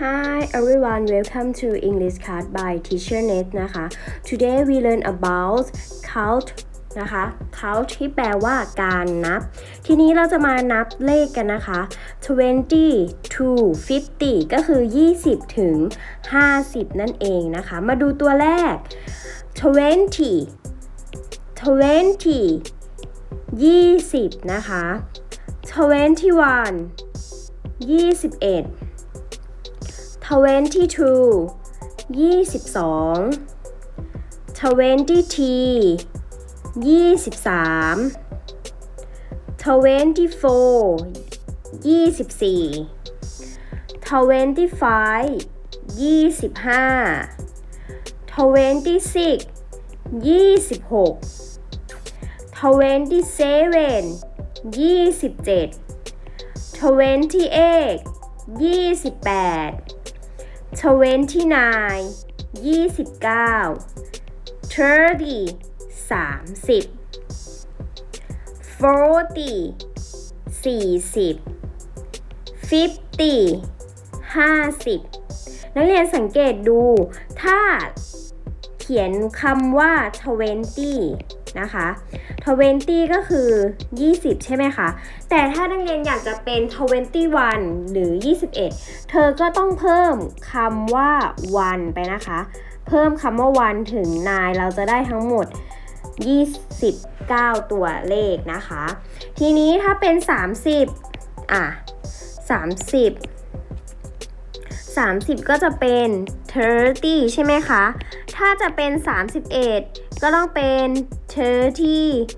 Hi everyone, welcome to English Card by Teacher Net นะคะ Today we learn about count นะคะ count ที่แปลว่าการนับ ทีนี้เราจะมานับเลขกันนะคะ 20 to 50 ก็คือ 20 ถึง 50 นั่นเองนะคะ มาดูตัวแรก 20 20 20 นะคะ 21 21 22 22 20 23 24 24 25 25 26 26 27 27 28 28 29 29 30 30 40 40 50 50นักเรียนสังเกตดู ถ้าเขียนคำว่า20 นะคะ20 ก็คือ 20 ใช่ไหมคะ แต่ถ้านักเรียนอยากจะเป็น 21 หรือ 21 เธอก็ต้องเพิ่มคำว่า one ไปนะคะ เพิ่มคำว่า one ถึง 9 เราจะได้ทั้งหมด 29 ตัวเลขนะคะ ทีนี้ถ้าเป็น 30 อะ 30 30 ก็จะเป็น 30 ใช่ไหมคะ ถ้าจะเป็น 31 ก็ต้องเป็น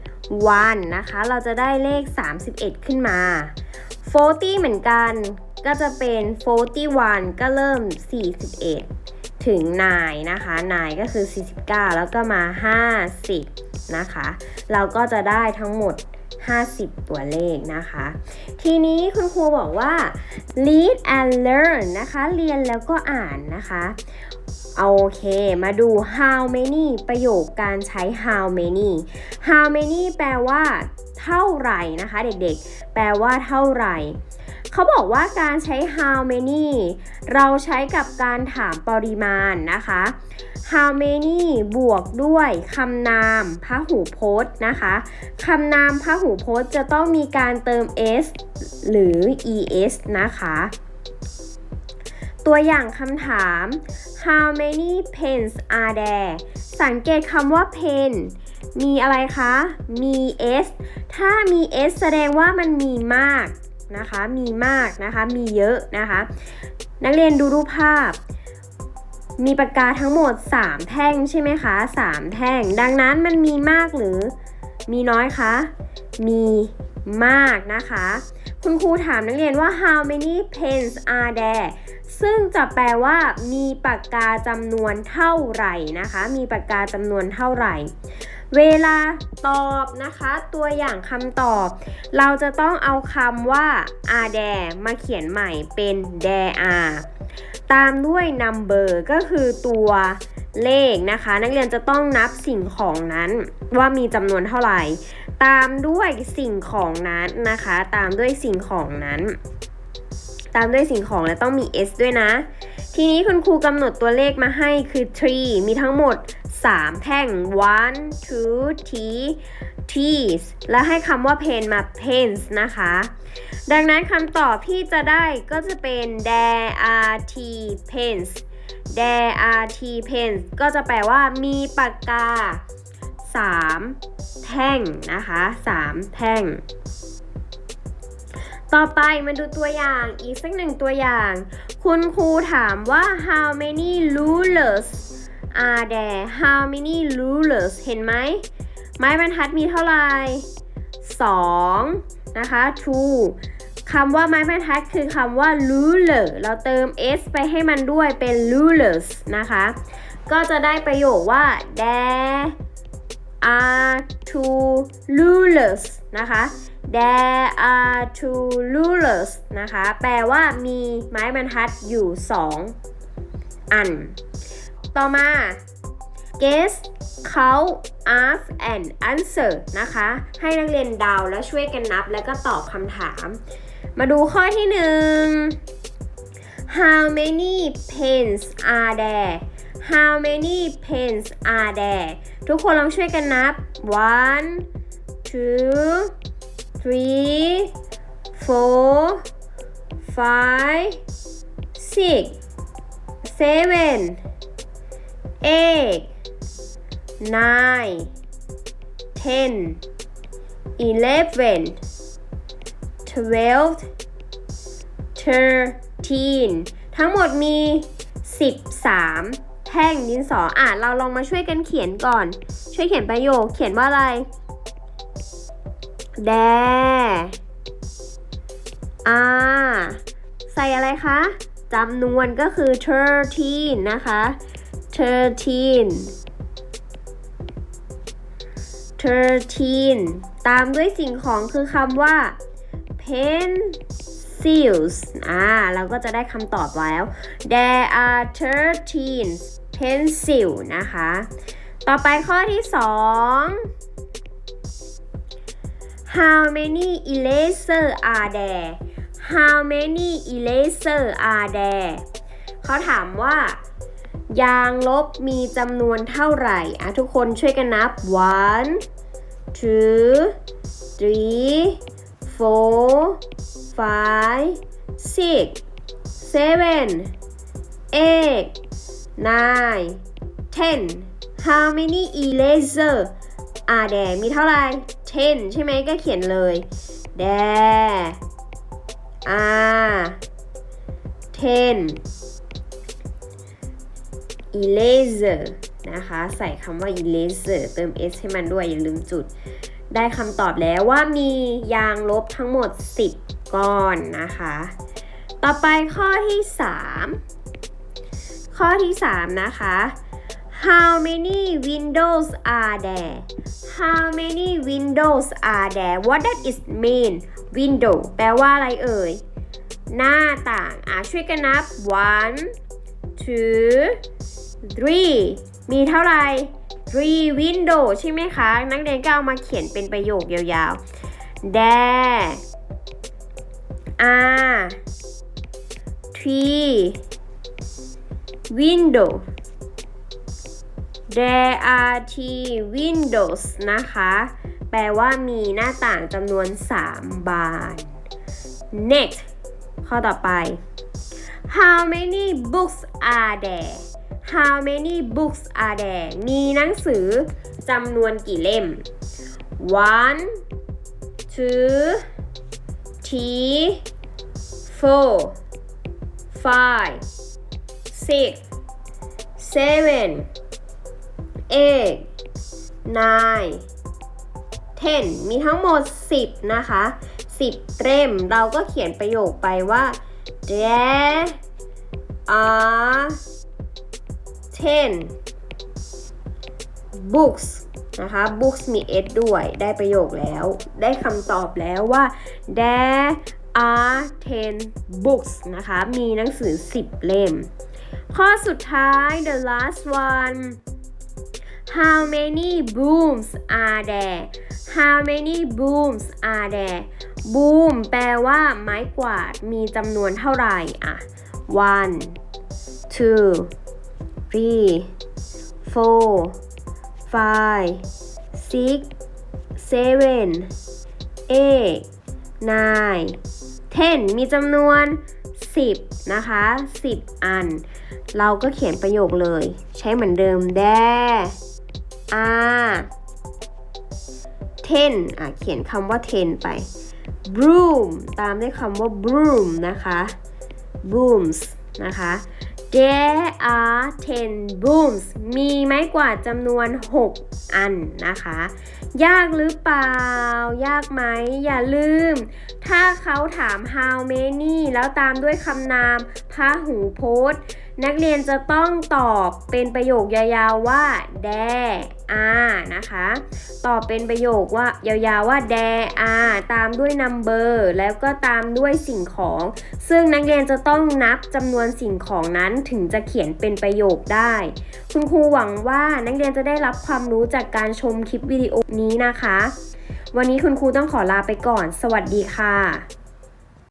31นะคะ เราจะได้เลข 31 ขึ้นมา 40 เหมือนกัน ก็จะเป็น 41 ก็เริ่ม 41 ถึง 9 นะคะ 9 ก็คือ 49 แล้วก็มา 50 นะคะ เราก็จะได้ทั้งหมด 50 ตัวเลขนะคะ ทีนี้คุณครูบอกว่า read and learn นะคะ เรียนแล้วก็อ่านนะคะ โอเค มาดู how many ประโยคการใช้ how many how many แปลว่าเท่าไหร่นะคะ เด็กๆ แปลว่าเท่าไหร่ เขาบอกว่าการใช้ how many เราใช้กับการถามปริมาณนะคะ how many บวกด้วยคำนามพหูพจน์นะคะคำนามพหูพจน์จะต้องมีการเติม s หรือ es นะคะ ตัวอย่างคำถาม how many pens are there สังเกตคำว่า pen มีอะไรคะ มี s ถ้ามี s แสดงว่ามันมีมากนะคะ มีมากนะคะ มีเยอะนะคะ นักเรียนดูรูปภาพ มีปากกาทั้งหมด 3 แท่งใช่ไหมคะ 3 แท่ง ดังนั้นมันมีมากหรือ มีน้อยคะ มีมากนะคะ คุณครูถามนักเรียนว่า how many pens are there ซึ่งจะแปลว่า มีปากกาจำนวนเท่าไหร่นะคะ มีปากกาจำนวนเท่าไหร่ เวลาตอบนะคะ ตัวอย่างคำตอบ เราจะต้องเอาคำว่า are there มาเขียนใหม่เป็น there are ตามด้วย number ก็คือตัวเลขนะคะ นักเรียนจะต้องนับสิ่งของนั้นว่ามีจำนวนเท่าไหร่ ตามด้วยสิ่งของนั้นนะคะ ตามด้วยสิ่งของนั้น ตามด้วยสิ่งของและต้องมี s ด้วยนะ ทีนี้คุณครูกำหนดตัวเลขมาให้คือ tree มีทั้งหมด 3 แท่ง one two three trees และให้คำว่า pen มา pens นะคะ ดังนั้นคำตอบที่จะได้ก็จะเป็น there are t pens there are t pens ก็จะแปลว่ามีปากกา 3 แท่งนะคะ 3 แท่ง ต่อไปมาดูตัวอย่างอีกสักหนึ่งตัวอย่าง คุณครูถามว่า how many rulers are there how many rulers เห็นไหม ไม้บรรทัดมีเท่าไหร่2นะคะ two คำว่าไม้บรรทัดคือคำว่า ruler เราเติม s ไปให้มันด้วยเป็น rulers นะคะ ก็จะได้ประโยคว่า there are two rulers นะคะ there are two rulers นะคะ แปลว่ามีไม้บรรทัดอยู่ 2 อัน ต่อมา guess count ask and answer นะคะ ให้นักเรียนเดาแล้วช่วยกันนับแล้วก็ตอบคำถาม มาดูข้อที่หนึ่ง How many pens are there How many pens are there ทุกคนลองช่วยกันนับ one two three four five six seven eight nine ten eleven twelve thirteen ทั้งหมดมี 13 แท่งดินสออะเราลองมาช่วยกันเขียนก่อน ช่วยเขียนประโยค เขียนว่าอะไร there are ใส่อะไรคะจำนวนก็คือ 13 นะคะ 13 13 ตามด้วยสิ่งของคือคำว่า pencils อ่า เราก็จะได้คำตอบแล้ว there are 13 pencil นะคะ ต่อไปข้อที่2 how many eraser are there how many eraser are there เขาถามว่ายางลบมีจำนวนเท่าไหร่อะทุกคนช่วยกันนับ one two three four five six seven eight nine ten how many eraser are there มีเท่าไหร่ ten ใช่ไหมก็เขียนเลย there are ten eraser นะคะ ใส่คำว่า eraser เติม s ให้มันด้วย อย่าลืมจุด ได้คำตอบแล้วว่ามียางลบทั้งหมด 10 ก้อนนะคะ ต่อไปข้อที่ 3 ข้อที่ 3 นะคะ How many windows are there How many windows are there What does it mean window แปลว่าอะไรเอ่ย หน้าต่างอะช่วยกันนับ one two three มีเท่าไหร่ three window ใช่ไหมคะ นักเรียนก็เอามาเขียนเป็นประโยคยาวๆ there are three window there are three windows นะคะ แปลว่ามีหน้าต่างจำนวน 3 บาน next ข้อต่อไป how many books are there how many books are there มีหนังสือจำนวนกี่เล่ม one two three four five six seven eight nine ten มีทั้งหมด 10 นะคะ 10 เล่มเราก็เขียนประโยคไปว่า there are ten books นะคะ books มี s ด้วยได้ประโยคแล้ว ได้คำตอบแล้วว่า there are ten books นะคะ มีหนังสือ 10 เล่ม ข้อสุดท้าย the last one how many booms are there how many booms are there boom แปลว่าไม้กวาดมีจำนวนเท่าไหร่อะ one two three four five six seven eight nine ten มีจำนวน 10 นะคะ 10 อัน เราก็เขียนประโยคเลย ใช้เหมือนเดิม there are ten อะ เขียนคำว่า ten ไป broom ตามด้วยคำว่า broom นะคะ brooms นะคะ there are ten brooms มีไม้กวาดจำนวน 6 อันนะคะ ยากหรือเปล่า ยากไหม อย่าลืม ถ้าเขาถาม how many แล้วตามด้วยคำนามพาหูโพสนั นักเรียนจะต้องตอบเป็นประโยคยาวๆว่า there are นะคะ ตอบเป็นประโยคว่ายาวๆว่า there are ตามด้วย number แล้วก็ตามด้วยสิ่งของ ซึ่งนักเรียนจะต้องนับจำนวนสิ่งของนั้นถึงจะเขียนเป็นประโยคได้ คุณครูหวังว่านักเรียนจะได้รับความรู้จากการชมคลิปวิดีโอนี้นะคะ วันนี้คุณครูต้องขอลาไปก่อน สวัสดีค่ะ